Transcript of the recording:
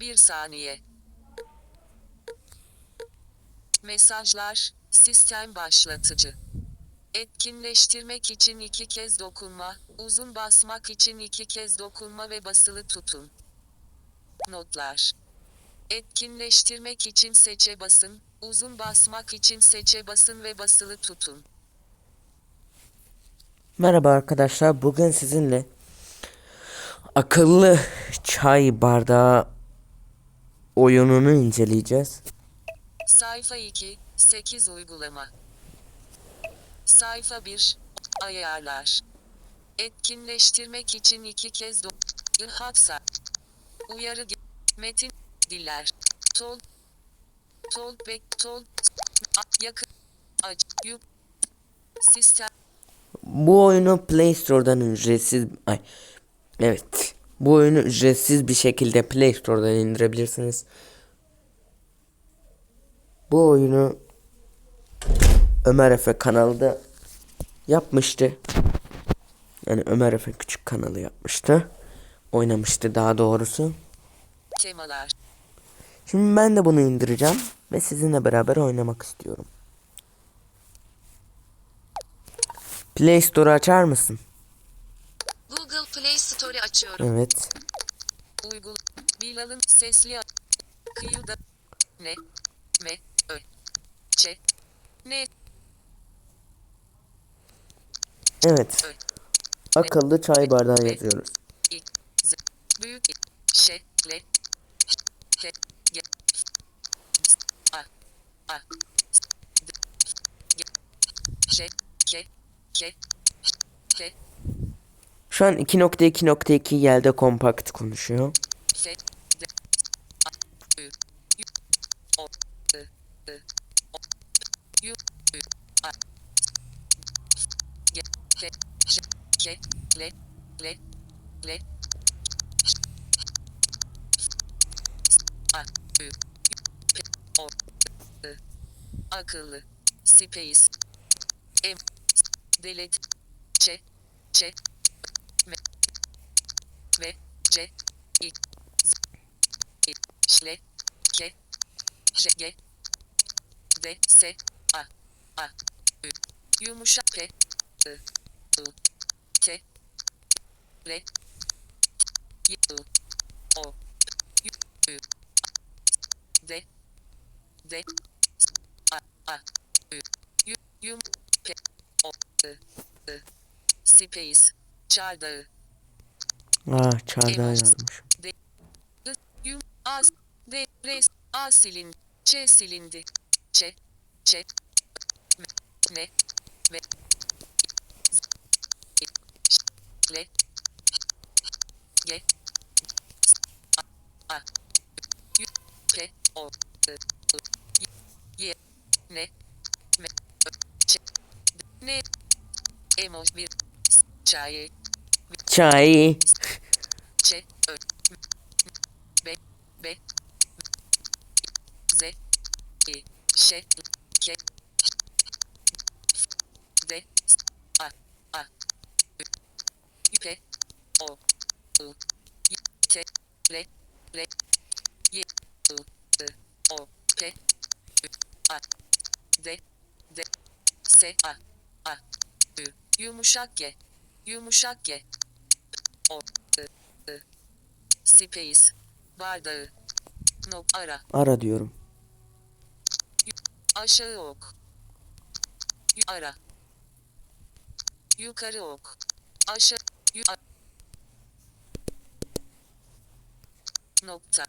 Bir saniye. Mesajlar, sistem başlatıcı. Etkinleştirmek için iki kez dokunma, uzun basmak için iki kez dokunma ve basılı tutun. Notlar. Etkinleştirmek için seçe basın, uzun basmak için seçe basın ve basılı tutun. Merhaba arkadaşlar. Bugün sizinle akıllı çay bardağı oyununu inceleyeceğiz. Sayfa 2, 8 uygulama. Sayfa 1, ayarlar. Etkinleştirmek için iki kez do... Hapsa. Uyarı Metin, diller. Tol. Tol, bek, tol. Yakın. Ac, yuk. Sistem. Bu oyunu Play Store'dan ücretsiz ay evet. Bu oyunu ücretsiz bir şekilde Play Store'dan indirebilirsiniz. Bu oyunu Ömer Efe kanalda yapmıştı. Yani Ömer Efe küçük kanalı yapmıştı. Oynamıştı daha doğrusu. Temalar. Şimdi ben de bunu indireceğim ve sizinle beraber oynamak istiyorum. Play Store açar mısın? Google Play Store açıyorum. Evet. Uygul. Bilal'ın sesli kıyıda ne? Me? Ö. Ç ne? Evet. ö. Akıllı çay bardağı yazıyoruz. büyük i ş. Le h. G. A. A. S, d. G. J. K. K k Şu an 2.2.2 yerde kompakt konuşuyor. akıllı. Space. M. Delete. Ç. Ç v c i z i şle k j g d s a a ü. Yumuşak p i i t l y i o ü d d a a ü. Yum p o i i. Space çardağı Aa çardağı Emoji. yazmış. D yum a silin ç silindi ç ç m ş le g a y p o y ö ç d ne emoji çay Çay. B B Z I Ş K D A A P O I T L L Y I O P A D D S A A Ü Yumuşak G Yumuşak G O I I Space bardağı nok ara. Ara diyorum. aşağı ok. Ara. Yukarı ok. Aşağı nokta